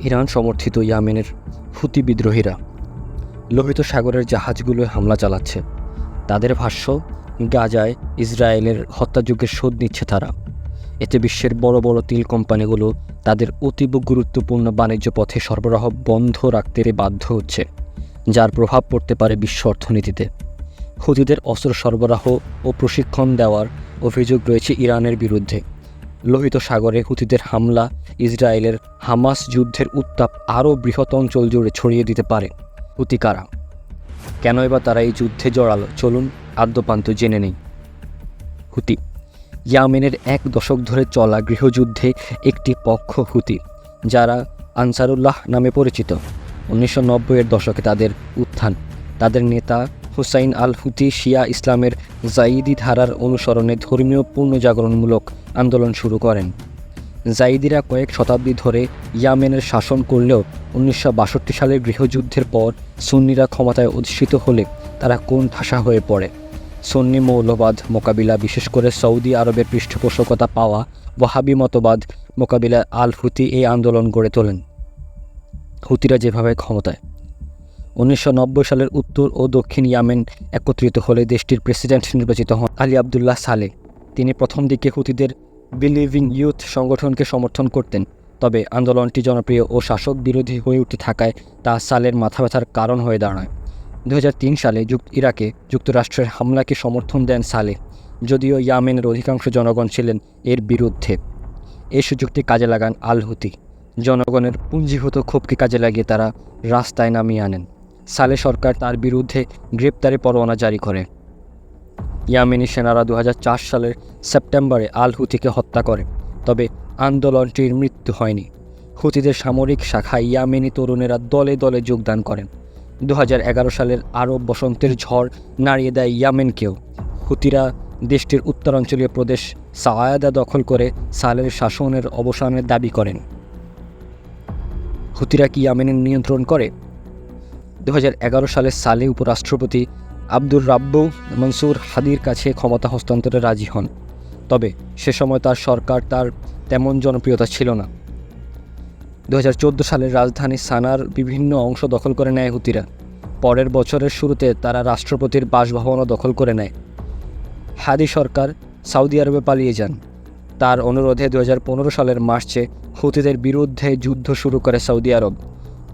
Iran সমর্থিত ইয়ামেনের হুতি বিদ্রোহীরা লোহিত সাগরের জাহাজগুলো হামলা চালাচ্ছে। তাদের ভাষ্য, গাজায় ইসরায়েলের হত্যাযজ্ঞের শোধ নিচ্ছে তারা। এতে বিশ্বের বড় বড় তিল কোম্পানিগুলো তাদের অতীব গুরুত্বপূর্ণ বাণিজ্য পথে সরবরাহ বন্ধ রাখতে বাধ্য হচ্ছে, যার প্রভাব পড়তে পারে বিশ্ব অর্থনীতিতে। হুতিদের অস্ত্র সরবরাহ ও প্রশিক্ষণ দেওয়ার অভিযোগ রয়েছে ইরানের বিরুদ্ধে। লোহিত সাগরে হুতিদের হামলা ইসরায়েলের হামাস যুদ্ধের উত্তাপ আরও বৃহৎ অঞ্চল জুড়ে ছড়িয়ে দিতে পারে। হুতি কারা? কেনই বা তারা এই যুদ্ধে জড়ালো? চলুন আদ্যপান্ত জেনে নেই। হুতি। ইয়ামেনের এক দশক ধরে চলা গৃহযুদ্ধে একটি পক্ষ হুতি, যারা আনসারুল্লাহ নামে পরিচিত। উনিশশো নব্বইয়ের দশকে তাদের উত্থান। তাদের নেতা হুসাইন আল হুতি শিয়া ইসলামের জাইদি ধারার অনুসরণে ধর্মীয় পুনর্জাগরণমূলক আন্দোলন শুরু করেন। জাইদিরা কয়েক শতাব্দী ধরে ইয়ামেনের শাসন করলেও উনিশশো বাষট্টি সালের গৃহযুদ্ধের পর সুন্নিরা ক্ষমতায় অধিষ্ঠিত হলে তারা কোন ভাষা হয়ে পড়ে? সন্নি মৌলবাদ মোকাবিলা, বিশেষ করে সৌদি আরবের পৃষ্ঠপোষকতা পাওয়া ওয়াহাবি মতবাদ মোকাবিলায় আল হুতি এই আন্দোলন গড়ে তোলেন। হুতিরা যেভাবে ক্ষমতায়। উনিশশো নব্বই সালের উত্তর ও দক্ষিণ ইয়ামেন একত্রিত হলে দেশটির প্রেসিডেন্ট নির্বাচিত হন আলী আবদুল্লাহ সালে। তিনি প্রথম দিকে হুতিদের বিলিভিং ইউথ সংগঠনকে সমর্থন করতেন, তবে আন্দোলনটি জনপ্রিয় ও শাসক বিরোধী হয়ে উঠতে থাকায় তা সালের মাথা ব্যথার কারণ হয়ে দাঁড়ায়। দু হাজার তিন সালে ইরাকে যুক্তরাষ্ট্রের হামলাকে সমর্থন দেন সালে, যদিও ইয়ামেনের অধিকাংশ জনগণ ছিলেন এর বিরুদ্ধে। এই সুযোগটি কাজে লাগান আল হুতি জনগণের পুঞ্জীভূত ক্ষোভকে কাজে লাগিয়ে তারা রাস্তায় নামিয়ে আনেন। সালে সরকার তার বিরুদ্ধে গ্রেপ্তারি পরোয়ানা জারি করে। ইয়ামেনি সেনারা দু হাজার চার সালের সেপ্টেম্বরে আল হুতিকে হত্যা করে, তবে আন্দোলনটির মৃত্যু হয়নি। হুতিদের সামরিক শাখায় ইয়ামেনি তরুণেরা দলে দলে যোগদান করেন। দু হাজার এগারো সালের আরব বসন্তের ঝড় নাড়িয়ে দেয় ইয়ামেনকেও। হুতিরা দেশটির উত্তরাঞ্চলীয় প্রদেশ সায়াদা দখল করে সালের শাসনের অবসানের দাবি করেন। হুতিরা কি ইয়ামেনের নিয়ন্ত্রণ করে? দু হাজার এগারো সালে সালে উপরাষ্ট্রপতি আব্দুর রাব্বু মনসুর হাদির কাছে ক্ষমতা হস্তান্তরে রাজি হন। তবে সে সময় তার সরকার তার তেমন জনপ্রিয়তা ছিল না। দু সালের রাজধানী সানার বিভিন্ন অংশ দখল করে নেয় হুতিরা। পরের বছরের শুরুতে তারা রাষ্ট্রপতির বাসভবনও দখল করে নেয়। হাদি সরকার সৌদি আরবে পালিয়ে যান। তার অনুরোধে দুই হাজার পনেরো সালের মার্চে হুতিদের বিরুদ্ধে যুদ্ধ শুরু করে সৌদি আরব।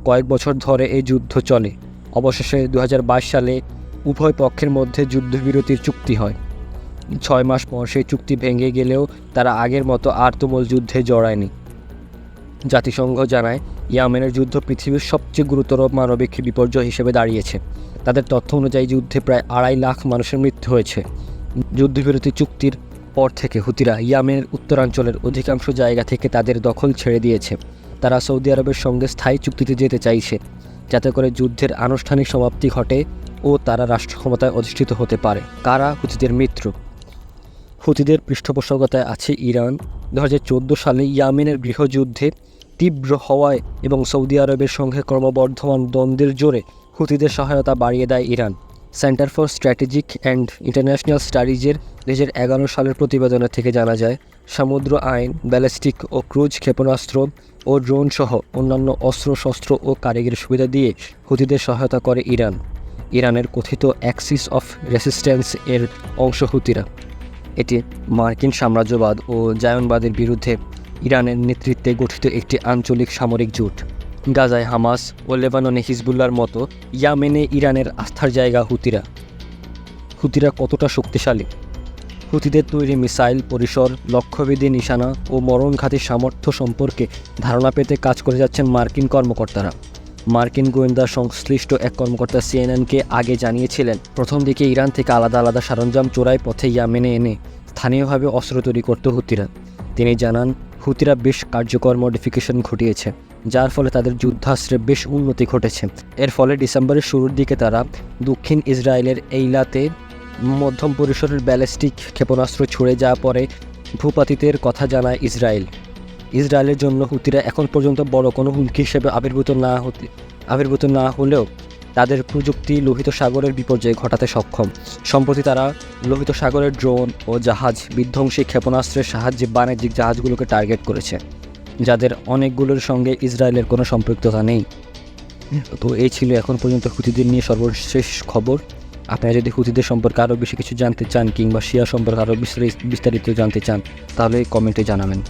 কয়েক বছর ধরে এই যুদ্ধ চলে। অবশেষে দু হাজার বাইশ সালে উভয় পক্ষের মধ্যে যুদ্ধবিরতির চুক্তি হয়। ছয় মাস পর সেই চুক্তি ভেঙে গেলেও তারা আগের মতো আর যুদ্ধে জড়ায়নি। জাতিসংঘ জানায়, ইয়ামেনের যুদ্ধ পৃথিবীর সবচেয়ে গুরুতর মানবিক বিপর্যয় হিসেবে দাঁড়িয়েছে। তাদের তথ্য অনুযায়ী যুদ্ধে প্রায় আড়াই লাখ মানুষের মৃত্যু হয়েছে। যুদ্ধবিরতি চুক্তির পর থেকে হুতিরা ইয়ামেনের উত্তরাঞ্চলের অধিকাংশ জায়গা থেকে তাদের দখল ছেড়ে দিয়েছে। তারা সৌদি আরবের সঙ্গে স্থায়ী চুক্তিতে যেতে চাইছে, যাতে করে যুদ্ধের আনুষ্ঠানিক সমাপ্তি ঘটে ও তারা রাষ্ট্র ক্ষমতায় অধিষ্ঠিত হতে পারে। কারা? হুতিদের মিত্র। হুতিদের পৃষ্ঠপোষকতায় আছে ইরান। দু হাজার চোদ্দ সালে ইয়ামেনের গৃহযুদ্ধে তীব্র হওয়ায় এবং সৌদি আরবের সঙ্গে ক্রমবর্ধমান দ্বন্দ্বের জোরে হুতিদের সহায়তা বাড়িয়ে দেয় Iran. Centre for strategic and international স্টাডিজের দু এগারো সালের প্রতিবেদনের থেকে জানা যায়, সমুদ্র আইন, ব্যালিস্টিক ও ক্রুজ ক্ষেপণাস্ত্র ও ড্রোন সহ অন্যান্য অস্ত্রশস্ত্র ও কারিগরি সুবিধা দিয়ে হুতিদের সহায়তা করে ইরান। ইরানের কথিত অ্যাক্সিস অফ রেসিস্ট্যান্স এর অংশ হুতিরা এটি মার্কিন সাম্রাজ্যবাদ ও জায়নবাদের বিরুদ্ধে ইরানের নেতৃত্বে গঠিত একটি আঞ্চলিক সামরিক জোট। গাজায় হামাস ও লেবাননে হিজবুল্লার মতো ইয়ামেনে ইরানের আস্থার জায়গা হুতিরা। হুতিরা কতটা শক্তিশালী? হুতিদের তৈরি মিসাইল পরিসর, লক্ষ্যভেদী নিশানা ও মরণঘাতী সামর্থ্য সম্পর্কে ধারণা পেতে কাজ করে যাচ্ছেন মার্কিন কর্মকর্তারা। মার্কিন গোয়েন্দা সংশ্লিষ্ট এক কর্মকর্তা সিএনএনকে আগে জানিয়েছিলেন, প্রথম দিকে ইরান থেকে আলাদা আলাদা সরঞ্জাম চোরাই পথে ইয়ামেনে এনে স্থানীয়ভাবে অস্ত্র তৈরি করত হুতিরা। তিনি জানান, হুতিরা বেশ কার্যকর মডিফিকেশন ঘটিয়েছে, যার ফলে তাদের যুদ্ধাস্ত্রে বেশ উন্নতি ঘটেছে। এর ফলে ডিসেম্বরের শুরুর দিকে তারা দক্ষিণ ইসরায়েলের এইলাতে মধ্যম পরিসরের ব্যালিস্টিক ক্ষেপণাস্ত্র ছুড়ে যাওয়া পরে ভূপাতিতের কথা জানায় ইসরায়েল। ইসরায়েলের জন্য হুতিরা এখন পর্যন্ত বড় কোনো হুমকি হিসেবে আবির্ভূত না হতে আবির্ভূত না হলেও তাদের প্রযুক্তি লোহিত সাগরের বিপর্যয় ঘটাতে সক্ষম। সম্প্রতি তারা লোহিত সাগরের ড্রোন ও জাহাজ বিধ্বংসী ক্ষেপণাস্ত্রের সাহায্যে বাণিজ্যিক জাহাজগুলোকে টার্গেট করেছে, যাদের অনেকগুলোর সঙ্গে ইসরায়েলের কোনো সম্পৃক্ততা নেই। তো এই ছিল এখন পর্যন্ত হুতিদের নিয়ে সর্বশেষ খবর। আপনারা যদি হুতিদের সম্পর্কে আরও বেশি কিছু জানতে চান কিংবা শিয়া সম্পর্কে আরও বিস্তারিত জানতে চান, তাহলে কমেন্টে জানাবেন।